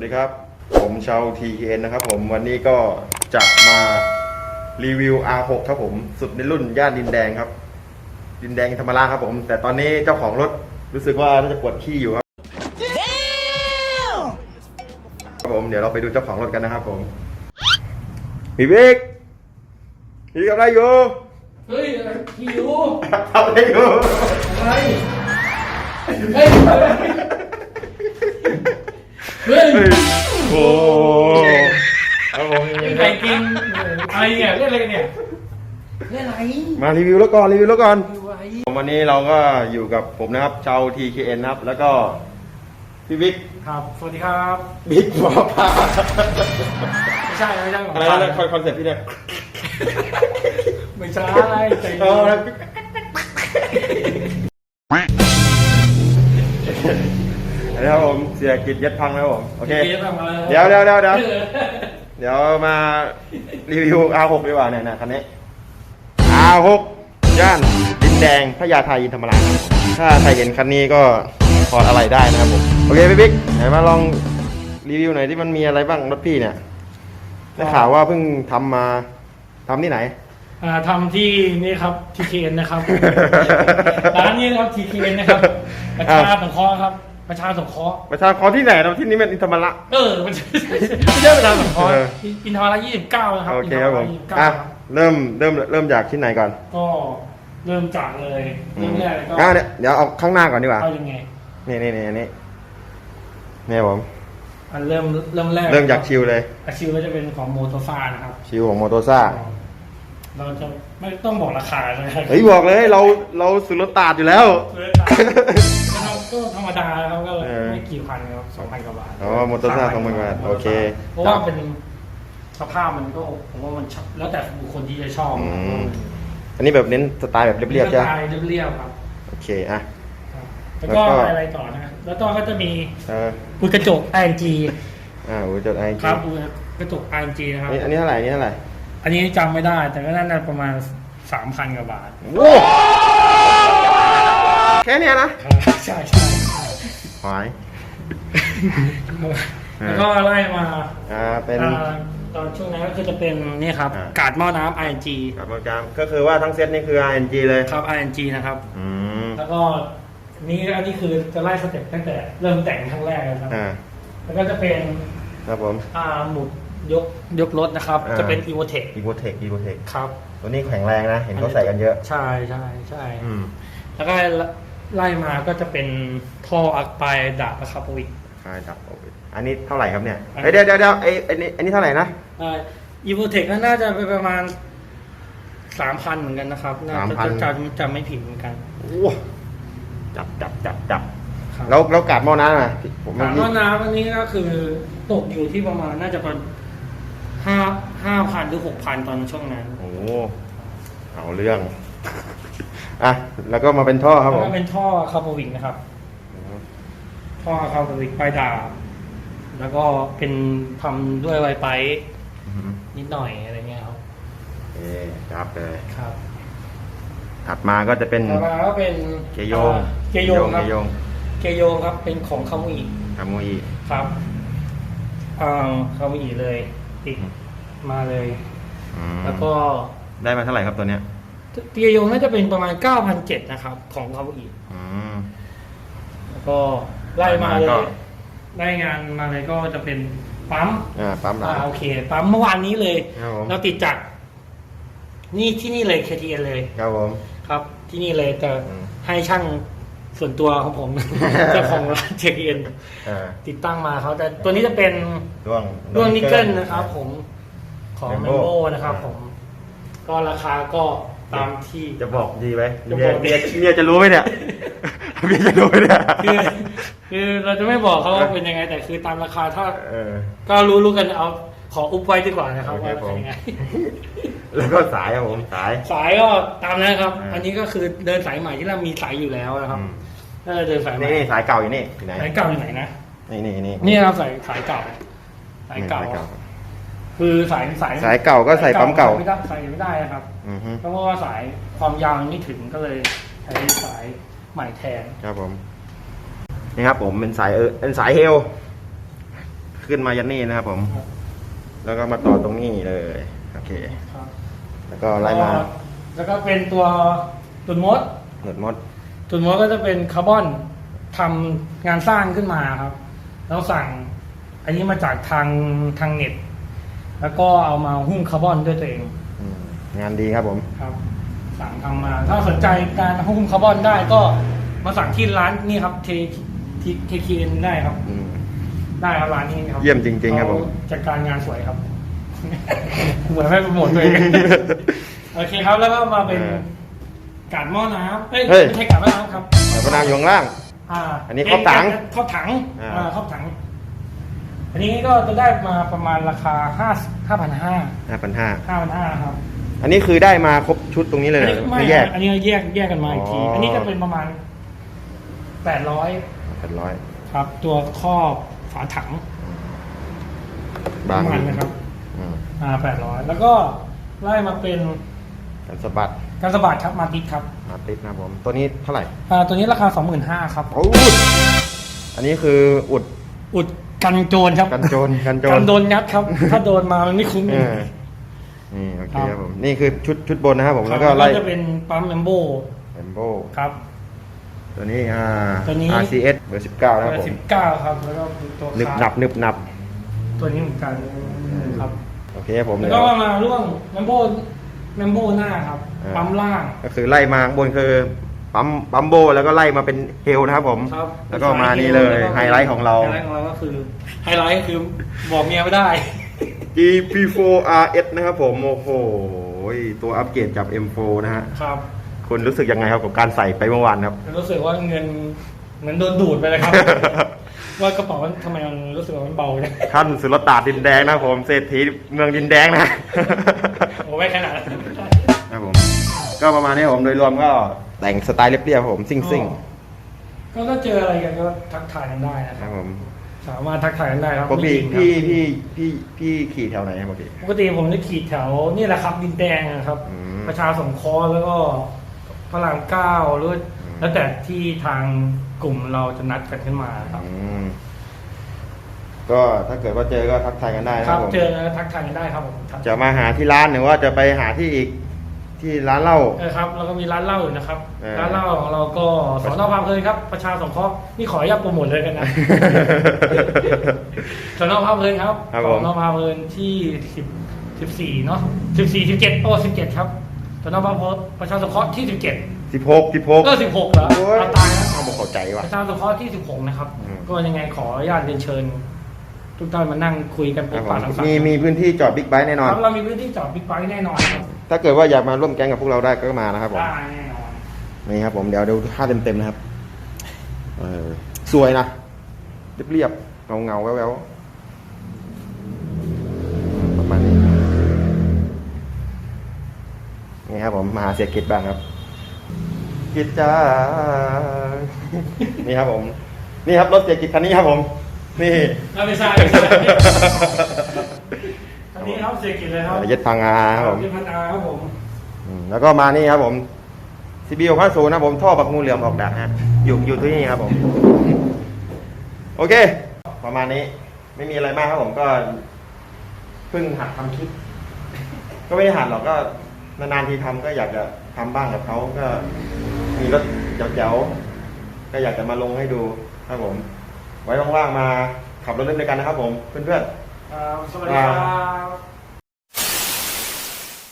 วัสดีครับ ผมชาว TKN นะครับผมวันนี้ก็จะมารีวิว R6 ครับผม สุดในรุ่นย่านดินแดงครับ ดินแดงธรรมราชครับผม แต่ตอนนี้เจ้าของรถรู้สึกว่าน่าจะปวดขี้อยู่ครับครับผมเดี๋ยวเราไปดูเจ้าของรถกันนะครับผมพี่บิ๊กพี่ทำอะไรอยู่เฮ้ยอะไรพี่ยูทำอะไรอยู่อะไรเฮ้ย เฮ้ยเฮ้ยโอ้ครับผมไก่กินอะไรเนี่ยเล่นอะไรกันเนี่ยเล่นอะไรมารีวิวแล้วก่อนรีวิวแล้วก่อนดูอะไรวันนี้เราก็อยู่กับผมนะครับชาว TKN นะครับ แล้วก็พี่บิ๊กครับ สวัสดีครับบิ๊กหมอปลาไม่ใช่ไม่ใช่ของอะไรนะคอนเซ็ปต์พี่เนี่ยไม่ใช่ใจเอเย็อน นะครับผมเสียกิจยัดพังนะครับผมโอเคเดี๋ยวมาเดี๋ยวเดี๋ยวเดี๋ยวเดี๋ยวเดี๋ยวมารีวิว R6 ดีกว่าเนี่ยนะคันนี้ R6 ย่านดินแดงพญาไทอินธรรมราชครับผมถ้าใครเห็นคันนี้ก็ถอดอะไรได้นะครับผมโอเคพี่บิ๊กไหนมาลองรีวิวหน่อยที่มันมีอะไรบ้างรถพี่เนี่ยได้ข่าวว่าเพิ่งทำมาทำที่ไหนอ่าทำที่นี่ครับ TKN นะครับร้านนี้นะครับ TKN นะครับประชาสงเคราะห์ครับ ประชาสงเคราะห์ประชาคอที่ไหนเราที่นี้มันอินธรรมระเออมันไม่ใช่ประชาสงเคราะห์เอออินทรายี่สิบเก้านะครับโอเคครับผมอินทราอะยี่สิบเก้าครับเริ่มเริ่มเริ่มจากที่ไหนก่อนก็เริ่มจากเลยเริ่มแรกก็อะเนี่ยเดี๋ยวเอาข้างหน้าก่อนดีกว่าเอายังไงนี่นี่นี่อันนี้นี่ครับผมอันเริ่มเริ่มแรกเริ่มจากชิวเลย อาชิวก็จะเป็นของโมโตซ่านะครับชิวของโมโตซ่าเราจะไม่ต้องบอกราคาเลยครับเฮ้ยบอกเลยเราเราสุรตาดอยู่แล้วเลยนะครับ ก็ธรรมดาครับก็เออ ไม่กี่พันครับสองพันกว่าบาทอ๋อโมโตซ่า2,000กว่าบาท โอเคเพราะว่าเป็นสภาพมันก็ผมว่ามันชอบแล้วแต่บุคคลที่จะชอบอืมอันนี้แบบเน้นสไตล์แบบเรียบๆใช่ไหมสไตล์เรียบๆครับโอเคอะ ครับแล้วก็แล้วก็ อะไรต่อนะแล้วก็ก็จะมีเอออุยกระจก ING อ่าอุยจดไอครับอุยกระจก ING นะครับนี่อันนี้เท่าไหร่อันนี้เท่าไหร่อันนี้จำไม่ได้ แต่ก็น่าจะประมาณสามพันกว่าบาทโว้แค่เนี้ยนะครับใช่ใช่ใช่ หายแล้วก็ไล่มาอ่าเป็น อ่าตอนช่วงนั้นก็คือจะเป็นนี่ครับ อ่า การ์ดหม้อน้ำ ING กับโปรแกรมก็คือว่าทั้งเซตนี่คือ RNG เลยครับ ING นะครับ อืมแล้วก็นี่อันนี้คือจะไล่สเต็ปตั้งแต่เริ่มแต่งครั้งแรกเลยครับ อ่าแล้วก็จะเป็นครับผม อ่าหมุดยกยกรถนะครับ อ่า จะเป็น e v o t e c อีโ t เทคอีโ t เทคครับตัวนี้แข็งแรงนะ เห็นเขาใส่กันเยอะ ใช่ใช่ใช่ อืม แล้วก็ ไล่มาก็จะเป็นท่ออักปลายดาบนะครับอีกใช่ครับโอเคอันนี้เท่าไหร่ครับเนี่ยอันนี้ เอ้ยเดี๋ยวเดี๋ยวเดี๋ยวไอ้ไอ้นี่อันนี้เท่าไหร่นะ อีโวเทคน่าจะไปประมาณสามพันเหมือนกันนะครับน่าจะ3,000จำจำไม่ผิดเหมือนกันโอ้จับจับจับจับครับแล้วแล้วกาดหม้อน้ำอะผมถามว่าน้ำอันนี้ก็คือตกอยู่ที่ประมาณน่าจะประมาณห้าห้าพันหรือหกพันตอนช่วงนั้น โอ้เอาเรื่อง อะแล้วก็มาเป็นท่อครับแล้วผมก็เป็นท่อคาร์บวิกนะครับ ท่อคาร์บวิกปลายดาบแล้วก็เป็นทำด้วยไวไปอืมนิดหน่อยอะไรเงี้ยครับเอ๊ครับเลยครับถัดมาก็จะเป็นต่อมาก็เป็นเกยงอ่าเกยงครับเกยงเกยงครับ เป็นของคามุอิคาโมอีครับอ่าคามุอิเลยติดมาเลยอืมแล้วก็ได้มาเท่าไหร่ครับตัวเนี้ย เกียงน่าจะเป็นประมาณ9,700นะครับ ของคามุอิอืม แล้วก็ไล่มาเลก็ ยได้งานมาเลยก็จะเป็นปั๊มอ่าปั๊มหลังอ่าโอเค ปั๊มเมื่อวานนี้เลย ครับผมเราติดจาก นี่ที่นี่เลย KTN เลย ครับผม ครับ ที่นี่เลยแต่อืม ให้ช่างส่วนตัวของผม เจ้าของร้าน KTN อ่าติดตั้งมาเขาแต่ตัวนี้จะเป็น ด้วงด้วงนิกเกิลนะครับผมของ Mambo แมมโบนะครับผม ก็ราคาก็ ตามที่ จะบอกดีไหมจะเมีบยอกดี เมียเมียจะรู้ไหมเนี่ย เมียจะรู้ไหมเนี่ยคือคือเราจะไม่บอกเขาว่าเป็นยังไง แต่คือตามราคาถ้าเออ ก็รู้รู้กันเอาขออุบไว้ดีกว่านะครับโอเคว่าผม เป็นยังไง แล้วก็สายครับผมสาย สายก็ตามนั้นครับ อ่า อันนี้ก็คือเดินสายใหม่ที่เรามีสายอยู่แล้วนะครับอืมถ้าเดินสายใหม่นี่นี่สายเก่าอยู่นี่อยู่ไหนสายเก่าอยู่ไหนนะนี่นี่นี่นี่ครับสายสายเก่าสายเก่า คือสายสายสายเก่าก็ใส่ปั๊มเก่าใส่ไม่ได้ใส่ไม่ได้นะครับอือฮึเพราะว่าสายความยาวยังไม่ถึงก็เลยใช้สายใหม่แทน ครับผม นี่ครับ ผมเป็นสายเออเป็นสายเฮลคืขึ้นมายันนี่นะครับผมแล้วก็มาต่อตรงนี้เลยโอเค ครับแล้วก็ไล่มาแล้วก็เป็นตัวตุนมด หนวดมด ตุนมดก็จะเป็นคาร์บอนทำงานสร้างขึ้นมาครับ แล้วสั่ง อันนี้มาจากทางทางเน็ต แล้วก็เอามาหุ้มคาร์บอนด้วยตัวเองอืมงานดีครับผม ครับ สั่งทำมา ถ้าสนใจการหุ้มคาร์บอนได้ก็มาสั่งที่ร้านนี่ครับเททีเทคีเอ็นได้ครับ อืม ได้ครับร้านนี้ครับเยี่ยมจริงๆครับผมเขาจัดการงานสวยครับ เหมือนไม่โปรโมทตัวเองโอเคครับแล้วก็มาเป็นเออกาดหม้อน้ำเอ้ยเฮ้ย ไม่ใช่กาดหม้อน้ำครับแล้วก็นางอยู่ข้างล่าง อ่าอันนี้ครอบถังครอบถังอ่า อ่าครอบถัง อันนี้ก็จะได้มาประมาณราคาห้าห้าพันห้าห้าพันห้าห้าพันห้าครับอันนี้คือได้มาครบชุดตรงนี้เลยอันเหรนี้อไม่ไม่แยก อันนี้แยกแยกกันมาอีกทีอ๋ออัอันนี้จะเป็นประมาณแปดร้อยเป็นร้อยครับ ตัวครอบฝาถังบางน้ำมันนะครับอืมอ่าแปดร้อยแล้วก็ไล่มาเป็นกันสะบัดการสะบัดครับมาติดครับ มาติดนะครับผม ตัวนี้เท่าไหร่อ่าตัวนี้ราคาสองหมื่นห้าครับโอ้ยอันนี้คืออุดอุด กันโจรครับกันโจรกันโจรกันโดนงัดครับ ถ้าโดนมามันไม่คุ้มเออนี่โอเคครับผมนี่คือชุดชุดบนนะครับผมแล้วก็ครับไล่จะเป็นปั๊มแอมโบแอมโบครับ ตัวนี้อ่า ตัวนี้ RCS เบอร์สิบเก้านะครับผมสิบเก้าครับ แล้วก็ตัวนึบคาหนับนึบหนับตัวนี้เหมือนกันครับ โอเคครับผมแล้วเดี๋ยก็ว มาร่วงแมมโบแมมโบหน้าครับ อ่า ปั๊มล่าง ก็คือไล่มาข้างบนคือ ปั๊มปั๊มโบแล้วก็ไล่มาเป็นเฮลนะครับผม ครับแล้วก็มานี่เลยแล้วก็ไฮไลท์ของเรา ไฮไลท์ของเราก็คือไฮไลท์ก็คือบอกเมียไม่ได้ GP4RS นะครับผม โอ้โห ตัวอัปเกรดจาก M4 นะฮะ ครับ คุณรู้สึกยังไงครับกับการใส่ไปเมื่อวานครับ รู้สึกว่าเงินเหมือนโดนดูดไปเลยครับ ว่ากระเป๋ามันทำไมมันรู้สึกว่ามันเบาเนี่ยท่านสุลต่านดินแดงนะครับผมเศรษฐีเมืองดินแดงนะโอ้ไม่ขนาดนั้นครับผม ก็ประมาณนี้ครับผมโดยรวมก็ แต่งสไตล์เรียบๆครับผมซิ่งซิ่งก็ถ้าเจออะไรกันก็ทักทายกันได้นะๆคครัรับบผมสามารถทักทายกันได้ครับปกติไม่พี่จริงครับพี่พี่พี่ขี่แถวไหนครับปกติ ปกติผมจะขี่แถวนี่แหละครับดินแดงนะครับ อืมประชาสงเคราะห์แล้วก็พระรามเก้าหรืออืมแล้วแต่ที่ทางกลุ่มเราจะนัดกันขึ้นมาครับ อืมก็ถ้าเกิดว่าเจอก็ทักทายกันได้นะคครัรับบผมเจอแล้วทักทายกันได้ครับผมครับจะมาหาที่ร้านหรือว่าจะไปหาที่อีก ที่ร้านเหล้า เออครับแล้วก็มีร้านเหล้าอยู่นะครับเออร้านเหล้าของเราก็สอนอพามเพลินครับ ประชาสงเคราะห์นี่ขออนุญาตโปรโมทเลยกันนะ สอนอพามเพลินครับครับสผม อนอพามเพลินที่สิบสิบสี่เนาะสิบสี่สิบเจ็ดโอ้สิบเจ็ดครับสอนอพามเพลินประชาสงเคราะห์ที่สิบเจ็ดสิบหกสิบหกก็สิบหกเหรอโอ้ยเอาตายแล้วเอาบอกเข้าใจว่ะประชาสงเคราะห์ที่สิบหกนะครับ อืม ก็ยังไงขออนุญาตเรียนเชิญ ทุกท่านมานั่งคุยกันคปรักบผปามสังสรรมีค์มีพื้นที่จอดบิ๊กไบค์แน่นอน ครับเรามีพื้นที่จอดบิ๊กไบค์แน่นอนครับถ้าเกิดว่าอยากมาร่วมแก๊งกับพวกเราได้ก็มานะครับผมได้แน่นอนนี่ครับผมเดี๋ยวดูท่าเต็มๆนะครับเออสวยนะเรียบๆเงาเงาๆแววๆประมาณนี้นี่ครับผมมาหาเสียกิจบ้างครับ กิจจ้า นี่ครับผม นี่ครับรถเสียกิจคันนี้ครับผม นี่เราไม่ใช่ไม่ใช่อันนี้ครับเสียกิจเลยครับยึดพังงาครับผมยึดพันอาครับผมอืมแล้วก็มานี่ครับผมซีบีหกห้าศูนย์นะผมท่อปักงูเหลือมออกดักฮะอยู่อยู่ที่นี่ครับผม โอเค ประมาณนี้ ไม่มีอะไรมากครับผมก็เพิ่งหัดทำคลิป ก็ไม่ได้หัดหรอกก็นานๆทีทำก็อยากจะทำบ้างกับเขาก็มีรถเจ๋วๆก็อยากจะมาลงให้ดูครับผม ไว้ว่างๆมาขับรถเล่นด้วยกันนะครับผมเพื่อนๆ ครับสวัสดีครับ